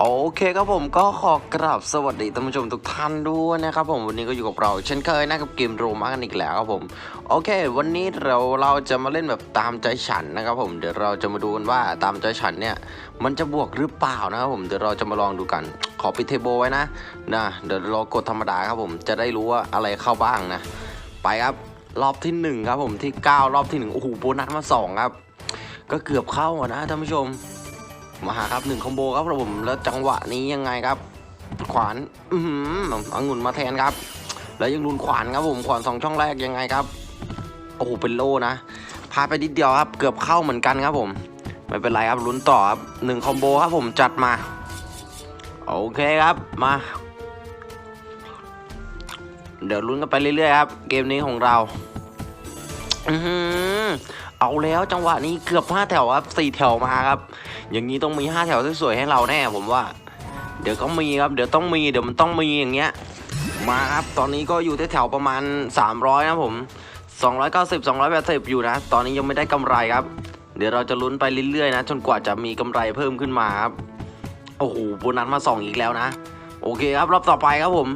โอเคครับผมก็ขอกราบสวัสดีท่านผู้ชมทุกท่านด้วยนะครับผมวันนี้ก็อยู่กับเรา เช่นเคยนะกับเกมโรมากันอีกแล้วครับผมโอเค วันนี้เราเราจะมาเล่นแบบตามใจฉันนะครับผมเดี๋ยวเราจะมาดูกันว่าตามใจฉันเนี่ยมันจะบวกหรือเปล่านะครับผมเดี๋ยวเราจะมาลองดูกัน ขอปิดเทโบไว้นะนะเดี๋ยวเรากดธรรมดาครับผมจะได้รู้ว่าอะไรเข้าบ้างนะ ไปครับรอบที่หนึ่งครับผมที่เก้ารอบที่หนึ่งโอ้โหโบนัสมาสองครับก็เกือบเข้านะท่านผู้ชม มาหาครับหนึ่งคอมโบครับผมแล้วจังหวะนี้ยังไงครับ ขวานอือหือองุ่นมาแทนครับ แล้วยังลุนขวานครับผมขวานสองช่องแรกยังไงครับโอ้โหเป็นโลนะพาไปนิดเดียวครับ เกือบเข้าเหมือนกันครับผมไม่เป็นไรครับลุ้นต่อครับหนึ่งคอมโบครับผมจัดมาโอเคครับมา เดี๋ยวลุ้นกันไปเรื่อยๆครับ เกมนี้ของเรา อือ เอาแล้วจังหวะนี้เกือบห้าแถวครับสี่แถวมาครับ อย่างนี้ต้องมีห้าแถวสวยๆให้เราแน่ผมว่า เดี๋ยวก็มีครับเดี๋ยวต้องมีเดี๋ยวมันต้องมีอย่างเงี้ย มาครับตอนนี้ก็อยู่แถวประมาณ 300 นะผม 290 280 อยู่นะ ตอนนี้ยังไม่ได้กำไรครับ เดี๋ยวเราจะลุ้นไปเรื่อยๆนะ จนกว่าจะมีกำไรเพิ่มขึ้นมาครับ โอ้โหโบนัสมาส่องอีกแล้วนะ โอเคครับรอบต่อไปครับผม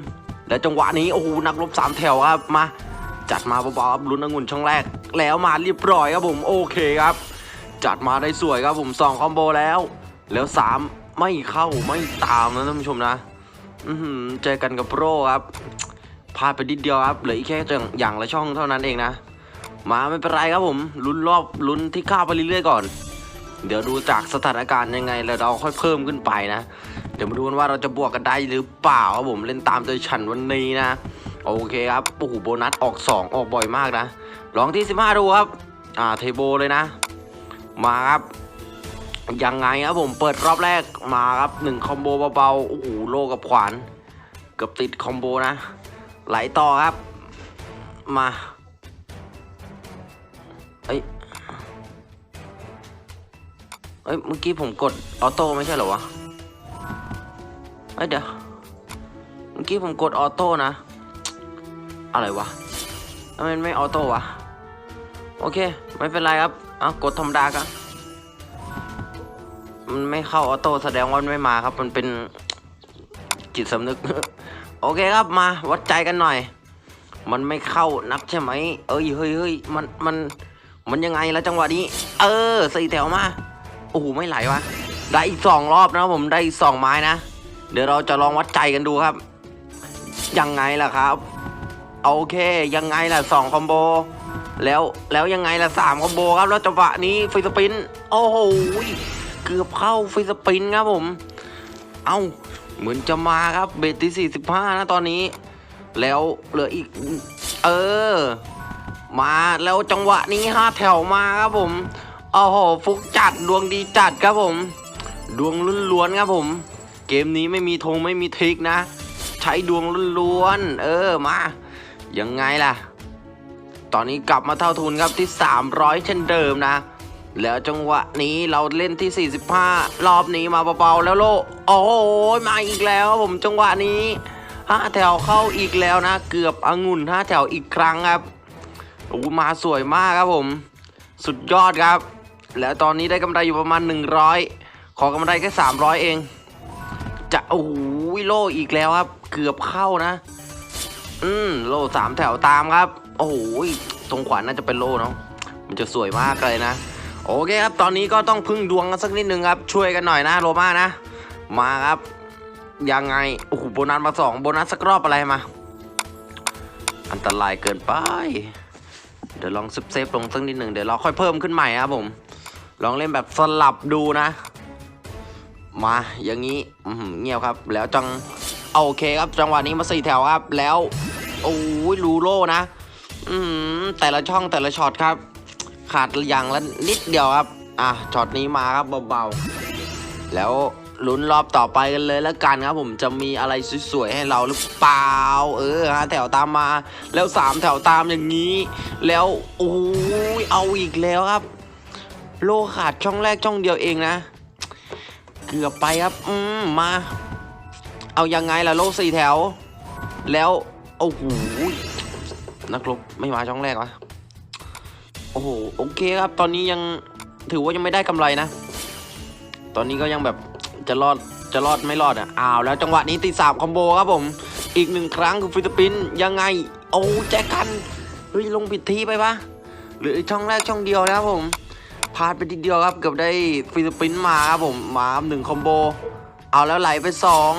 แล้วจังหวะนี้โอ้โหนักรบสามแถวครับมา จัดมาเบาๆครับลุ้นองุ่นช่องแรก แล้วมาเรียบร้อยครับผมโอเคครับ จัดมาได้สวยครับผมสองคอมโบแล้ว แล้วสามไม่เข้าไม่ตามนะท่านผู้ชมนะอือเจอกันกับโปรครับพลาดไปนิดเดียวครับเหลืออีกแค่อย่างละช่องเท่านั้นเองนะ มาไม่เป็นไรครับผมลุ้นรอบลุ้นที่ข้าวไปเรื่อยๆก่อน เดี๋ยวดูจากสถานการณ์ยังไงแล้วเราค่อยเพิ่มขึ้นไปนะ เดี๋ยวมาดูกันว่าเราจะบวกกันได้หรือเปล่าครับผมเล่นตามใจฉันวันนี้นะ โอเคครับโอ้โหโบนัสออก 2 ออกบ่อยมากนะลองที่ 15 ดูครับ อ่าเทโบเลยนะ มาครับ ยังไงครับผมเปิดรอบแรกมาครับหนึ่งคอมโบเบาๆโอ้โหโลกับขวาน เกือบติดคอมโบนะ ไหลต่อครับ มาเอ้ยเอ้ยเมื่อกี้ผมกดออโต้ไม่ใช่เหรอวะเอ้ยเดี๋ยวเมื่อกี้ผมกดออโต้นะ อะไรวะทำไมไม่ออโต้วะ โอเค ไม่เป็นไรครับเอากดธรรมดากันมันไม่เข้าออโต้แสดงว่ามันไม่มาครับ มันเป็นจิตสำนึก โอเคครับมาวัดใจกันหน่อย มันไม่เข้านับใช่ไหม เอ้ยเฮ้ยเฮ้ยมันมันมันยังไงแล้วจังหวะนี้ เออสี่แถวมาโอ้โหไม่ไหลวะได้อีกสองรอบนะผมได้อีกสองไม้นะ เดี๋ยวเราจะลองวัดใจกันดูครับ ยังไงล่ะครับ โอเค ยังไงล่ะสองคอมโบ แล้วแล้วยังไงล่ะสามคอมโบครับแล้วจังหวะนี้ฟรีสปิน โอ้โหเกือบเข้าฟรีสปินครับผม เอ้าเหมือนจะมาครับเบตที่สี่สิบห้านะตอนนี้ แล้วเหลืออีก เออ มาแล้วจังหวะนี้ห้าแถวมาครับผมโอ้โหฟุกจัดดวงดีจัดครับผม ดวงล้วนๆครับผม เกมนี้ไม่มีธงไม่มีทริกนะ ใช้ดวงล้วนๆเออมา ยังไงล่ะ ตอนนี้กลับมาเท่าทุนครับที่ 300 เช่นเดิมนะ แล้วจังหวะนี้เราเล่นที่ 45 รอบนี้มาเบาๆแล้วโล โอ้โห มาอีกแล้วครับผมจังหวะนี้ห้าแถวเข้าอีกแล้วนะ เกือบองุ่นห้าแถวอีกครั้งครับโอ้มาสวยมากครับผม สุดยอดครับ แล้วตอนนี้ได้กำไรอยู่ประมาณ 100 ขอกำไรแค่300 เอง จะโอ้โหโลอีกแล้วครับ เกือบเข้านะ อืมโลสามแถวตามครับ โอ้โหตรงขวาน่าจะเป็นโลเนาะมันจะสวยมากเลยนะ โอเคครับ ตอนนี้ก็ต้องพึ่งดวงกันสักนิดนึงครับ ช่วยกันหน่อยนะโรมานะ มาครับ ยังไง โอ้โหโบนัสมาสองโบนัสสักรอบอะไรมา อันตรายเกินไป เดี๋ยวลองเซฟเซฟลงสักนิดหนึ่งเดี๋ยวเราค่อยเพิ่มขึ้นใหม่ครับผม ลองเล่นแบบสลับดูนะ มาอย่างนี้เงียบครับ แล้วจังโอเคครับจังหวะนี้มาสี่แถวครับแล้ว โอ้ยรูโร่นะ อืมแต่ละช่องแต่ละช็อตครับ ขาดอย่างละนิดเดียวครับ อะช็อตนี้มาครับเบาๆ แล้วลุ้นรอบต่อไปกันเลยแล้วกันครับผมจะมีอะไรสวยๆให้เราหรือเปล่า เออฮะแถวตามมาแล้วสามแถวตามอย่างนี้ แล้วโอ้ยเอาอีกแล้วครับ โลขาดช่องแรกช่องเดียวเองนะ เกือบไปครับ อืมมา เอายังไงล่ะโลสี่แถว แล้ว โอ้โหนักรบไม่มาช่องแรกวะโอ้โหโอเคครับ ตอนนี้ยังถือว่ายังไม่ได้กำไรนะ ตอนนี้ก็ยังแบบจะรอดจะรอดไม่รอดอะอ้าวแล้วจังหวะนี้ตีสามคอมโบครับผม อีกหนึ่งครั้งคือฟิลิปปินส์ยังไง โอ้แจกกันเฮ้ยลงผิดที่ไปปะหรือช่องแรกช่องเดียวนะครับผมพลาดไปทีเดียวครับเกือบได้ฟิลิปปินส์มาครับผมมาหนึ่งคอมโบเอาแล้วไหลไปสอง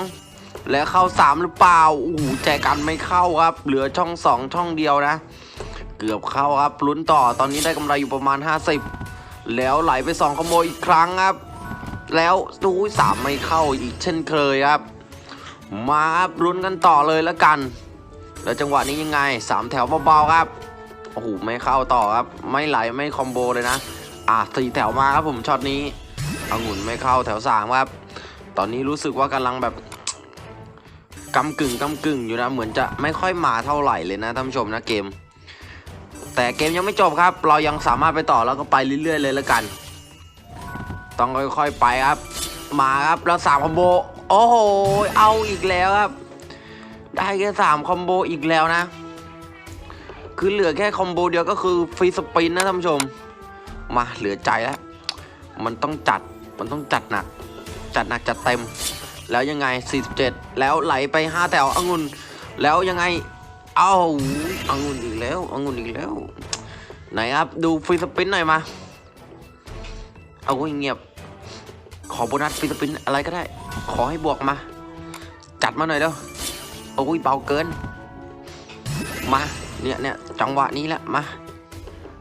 แล้วเข้าสามหรือเปล่าโอ้โหแจกันไม่เข้าครับ เหลือช่องสองช่องเดียวนะ เกือบเข้าครับลุ้นต่อตอนนี้ได้กำไรอยู่ประมาณ 50 แล้วไหลไปสองคอมโบอีกครั้งครับ แล้วดูสามไม่เข้าอีกเช่นเคยครับ มาครับลุ้นกันต่อเลยแล้วกัน แล้วจังหวะนี้ยังไงสามแถวเบาๆครับโอ้โหไม่เข้าต่อครับ ไม่ไหลไม่คอมโบเลยนะ อะสี่แถวมาครับผมช็อตนี้องุ่นไม่เข้าแถวสามครับ ตอนนี้รู้สึกว่ากำลังแบบ กำกึ่งกำกึ่งอยู่นะ เหมือนจะไม่ค่อยมาเท่าไหร่เลยนะท่านผู้ชมนะเกม แต่เกมยังไม่จบครับ เรายังสามารถไปต่อแล้วก็ไปเรื่อยๆเลยแล้วกัน ต้องค่อยๆไปครับ มาครับแล้วสามคอมโบโอ้โหเอาอีกแล้วครับ ได้แค่สามคอมโบอีกแล้วนะ คือเหลือแค่คอมโบเดียวก็คือฟรีสปินนะท่านผู้ชม มาเหลือใจแล้ว มันต้องจัดมันต้องจัดหนัก จัดหนักจัดเต็ม แล้วยังไง 47 แล้วไหลไป 5 แถวองุ่นแล้วยังไง เอ้าองุ่นอีกแล้วองุ่นอีกแล้ว ไหนครับ ดูฟรีสปินหน่อยมา เอาเงียบ ขอโบนัสฟรีสปินอะไรก็ได้ ขอให้บวกมา จัดมาหน่อยเด้อโอ้ยเบาเกิน มาเนี่ยเนี่ยจังหวะนี้แหละมา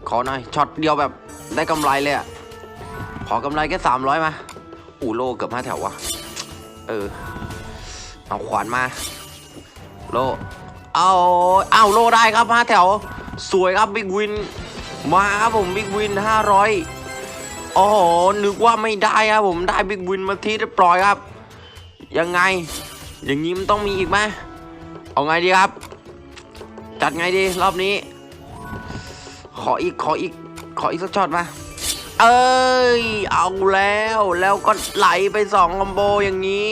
ขอหน่อยช็อตเดียวแบบได้กำไรเลยอะขอกำไรแค่สามร้อยมาอูโลเกือบห้าแถววะ เออ เอาขวานมา โล เอาเอาโลได้ครับห้าแถว สวยครับบิ๊กวิน มาครับผมบิ๊กวินห้าร้อยโอ้โห นึกว่าไม่ได้ครับผม ได้บิ๊กวินมาที่เรียบร้อยครับ ยังไง อย่างนี้มันต้องมีอีกไหมเอาไงดีครับ จัดไงดีรอบนี้ ขออีก ขออีก ขออีกสักช็อตมา เอ้ย เอาแล้วแล้วก็ไหลไปสองคอมโบอย่างนี้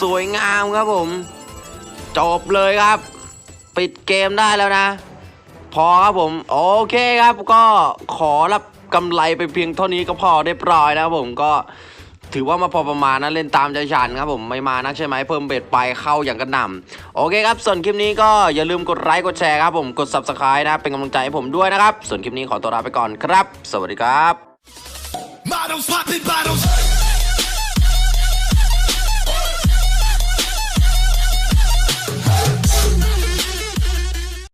สวยงามครับผม จบเลยครับ ปิดเกมได้แล้วนะ พอครับผม โอเคครับก็ขอรับกำไรไปเพียงเท่านี้ก็พอได้ปล่อยนะครับผมก็ถือว่ามาพอประมาณนะเล่นตามใจฉันครับผมไม่มานักใช่ไหมเพิ่มเบ็ดไปเข้าอย่างกระหน่ำโอเคครับ ส่วนคลิปนี้ก็อย่าลืมกดไลค์กดแชร์ครับผมกด subscribe นะเป็นกำลังใจให้ผมด้วยนะครับ ส่วนคลิปนี้ขอตัวลาไปก่อนครับ สวัสดีครับ Models popping bottles.